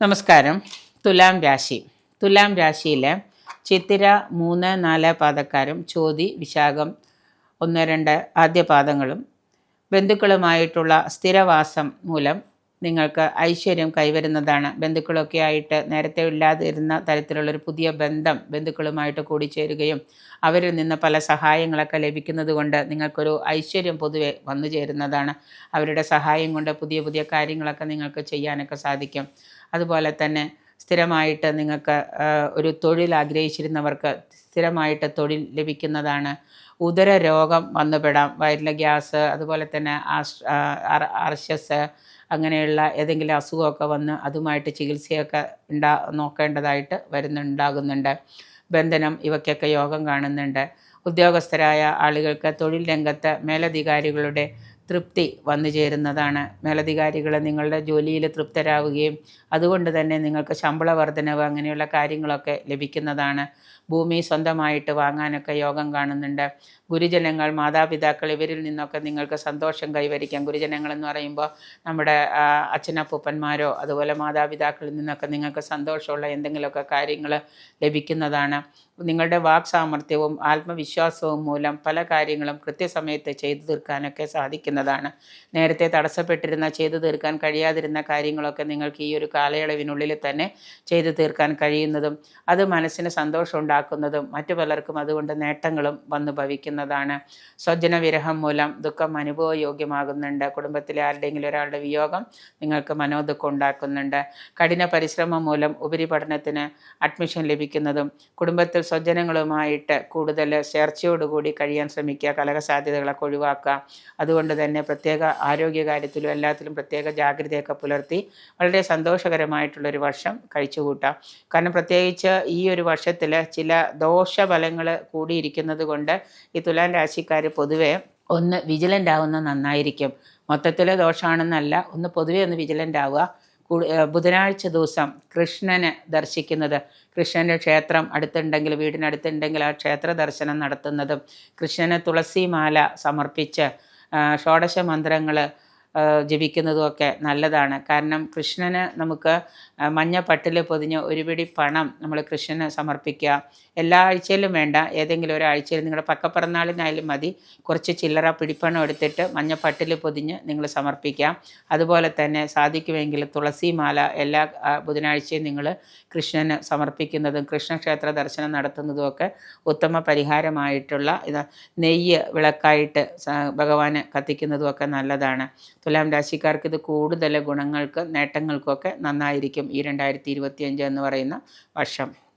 നമസ്കാരം. തുലാം രാശി. തുലാം രാശിയിലെ ചിത്തിര മൂന്ന് നാല് പാദക്കാരും ചോതി വിശാഖം ഒന്ന് രണ്ട് ആദ്യ പാദങ്ങളും ബന്ധുക്കളുമായിട്ടുള്ള സ്ഥിരവാസം മൂലം നിങ്ങൾക്ക് ഐശ്വര്യം കൈവരുന്നതാണ്. ബന്ധുക്കളൊക്കെ ആയിട്ട് നേരത്തെ ഇല്ലാതിരുന്ന തരത്തിലുള്ളൊരു പുതിയ ബന്ധം ബന്ധുക്കളുമായിട്ട് കൂടിച്ചേരുകയും അവരിൽ നിന്ന് പല സഹായങ്ങളൊക്കെ ലഭിക്കുന്നത് കൊണ്ട് നിങ്ങൾക്കൊരു ഐശ്വര്യം പൊതുവെ വന്നു ചേരുന്നതാണ്. അവരുടെ സഹായം കൊണ്ട് പുതിയ പുതിയ കാര്യങ്ങളൊക്കെ നിങ്ങൾക്ക് ചെയ്യാനൊക്കെ സാധിക്കും. അതുപോലെ തന്നെ സ്ഥിരമായിട്ട് നിങ്ങൾക്ക് ഒരു തൊഴിൽ ആഗ്രഹിച്ചിരുന്നവർക്ക് സ്ഥിരമായിട്ട് തൊഴിൽ ലഭിക്കുന്നതാണ്. ഉദര രോഗം വന്നുപെടാം. വയറ്റിലെ ഗ്യാസ് അതുപോലെ തന്നെ ആർഷസ് അങ്ങനെയുള്ള ഏതെങ്കിലും അസുഖമൊക്കെ വന്ന് അതുമായിട്ട് ചികിത്സയൊക്കെ ഉണ്ടാ നോക്കേണ്ടതായിട്ട് വരുന്നുണ്ടാകുന്നുണ്ട്. ബന്ധനം ഇവയ്ക്കൊക്കെ യോഗം കാണുന്നുണ്ട്. ഉദ്യോഗസ്ഥരായ ആളുകൾക്ക് തൊഴിൽ രംഗത്ത് മേലധികാരികളുടെ തൃപ്തി വന്നു ചേരുന്നതാണ്. മേലധികാരികൾ നിങ്ങളുടെ ജോലിയിൽ തൃപ്തരാവുകയും അതുകൊണ്ട് തന്നെ നിങ്ങൾക്ക് ശമ്പള വർധനവ് അങ്ങനെയുള്ള കാര്യങ്ങളൊക്കെ ലഭിക്കുന്നതാണ്. ഭൂമി സ്വന്തമായിട്ട് വാങ്ങാനൊക്കെ യോഗം കാണുന്നുണ്ട്. ഗുരുജനങ്ങൾ മാതാപിതാക്കൾ ഇവരിൽ നിന്നൊക്കെ നിങ്ങൾക്ക് സന്തോഷം കൈവരിക്കാം. ഗുരുജനങ്ങൾ എന്ന് പറയുമ്പോൾ നമ്മുടെ അച്ഛനപ്പൂപ്പന്മാരോ അതുപോലെ മാതാപിതാക്കളിൽ നിന്നൊക്കെ നിങ്ങൾക്ക് സന്തോഷമുള്ള എന്തെങ്കിലുമൊക്കെ കാര്യങ്ങൾ ലഭിക്കുന്നതാണ്. നിങ്ങളുടെ വാക് സാമർഥ്യവും ആത്മവിശ്വാസവും മൂലം പല കാര്യങ്ങളും കൃത്യസമയത്ത് ചെയ്തു തീർക്കാനൊക്കെ സാധിക്കുന്നതാണ് നേരത്തെ തടസ്സപ്പെട്ടിരുന്ന ചെയ്തു തീർക്കാൻ കഴിയാതിരുന്ന കാര്യങ്ങളൊക്കെ നിങ്ങൾക്ക് ഈ ഒരു കാലയളവിനുള്ളിൽ തന്നെ ചെയ്തു തീർക്കാൻ കഴിയുന്നതും അത് മനസ്സിന് സന്തോഷം ഉണ്ടാക്കുന്നതും മറ്റു പലർക്കും അതുകൊണ്ട് നേട്ടങ്ങളും വന്നു ഭവിക്കുന്നതാണ്. സ്വജന വിരഹം മൂലം ദുഃഖം അനുഭവയോഗ്യമാകുന്നുണ്ട്. കുടുംബത്തിലെ ആരുടെയെങ്കിലും ഒരാളുടെ വിയോഗം നിങ്ങൾക്ക് മനോദുഃഖം ഉണ്ടാക്കുന്നുണ്ട്. കഠിന പരിശ്രമം മൂലം ഉപരിപഠനത്തിന് അഡ്മിഷൻ ലഭിക്കുന്നതും കുടുംബത്തിൽ സ്വജനങ്ങളുമായിട്ട് കൂടുതൽ ചേർച്ചയോടുകൂടി കഴിയാൻ ശ്രമിക്കുക കലക സാധ്യതകളൊക്കെ ഒഴിവാക്കുക അതുകൊണ്ട് തന്നെ പ്രത്യേക ആരോഗ്യകാര്യത്തിലും എല്ലാത്തിലും പ്രത്യേക ജാഗ്രതയൊക്കെ പുലർത്തി വളരെ സന്തോഷകരമായിട്ടുള്ളൊരു വർഷം കഴിച്ചുകൂട്ടാം. കാരണം പ്രത്യേകിച്ച് ഈ ഒരു വർഷത്തിൽ ചില ദോഷഫലങ്ങൾ കൂടിയിരിക്കുന്നത് കൊണ്ട് ഈ തുലാം രാശിക്കാർ പൊതുവേ ഒന്ന് വിജിലന്റ് ആവുന്ന നന്നായിരിക്കും. മൊത്തത്തിൽ ദോഷമാണെന്നല്ല ഒന്ന് പൊതുവേ ഒന്ന് വിജിലന്റ് ആവുക ബുധനാഴ്ച ദിവസം കൃഷ്ണനെ ദർശിക്കുന്നത്. കൃഷ്ണന്റെ ക്ഷേത്രം അടുത്തുണ്ടെങ്കിൽ വീടിനടുത്തുണ്ടെങ്കിൽ ആ ക്ഷേത്ര ദർശനം നടത്തുന്നതും കൃഷ്ണന് തുളസിമാല സമർപ്പിച്ച് ഷോഡശ മന്ത്രങ്ങൾ ജപിക്കുന്നതുമൊക്കെ നല്ലതാണ്. കാരണം കൃഷ്ണന് നമുക്ക് മഞ്ഞ പട്ടിൽ പൊതിഞ്ഞ് ഒരു പിടി പണം നമ്മൾ കൃഷ്ണന് സമർപ്പിക്കുക. എല്ലാ ആഴ്ചയിലും വേണ്ട. ഏതെങ്കിലും ഒരാഴ്ചയിൽ നിങ്ങളുടെ പക്കപ്പിറന്നാളിനായാലും മതി. കുറച്ച് ചില്ലറ പിടിപ്പണം എടുത്തിട്ട് മഞ്ഞ പട്ടിൽ പൊതിഞ്ഞ് നിങ്ങൾ സമർപ്പിക്കാം. അതുപോലെ തന്നെ സാധിക്കുമെങ്കിൽ തുളസി മാല എല്ലാ ബുധനാഴ്ചയും നിങ്ങൾ കൃഷ്ണന് സമർപ്പിക്കുന്നതും കൃഷ്ണക്ഷേത്ര ദർശനം നടത്തുന്നതുമൊക്കെ ഉത്തമ പരിഹാരമായിട്ടുള്ള ഇത് നെയ്യ് വിളക്കായിട്ട് ഭഗവാന് കത്തിക്കുന്നതുമൊക്കെ നല്ലതാണ്. തുലാം രാശിക്കാർക്ക് ഇത് കൂടുതൽ ഗുണങ്ങൾക്ക് നേട്ടങ്ങൾക്കൊക്കെ നന്നായിരിക്കും ഈ രണ്ടായിരത്തി എന്ന് പറയുന്ന വർഷം.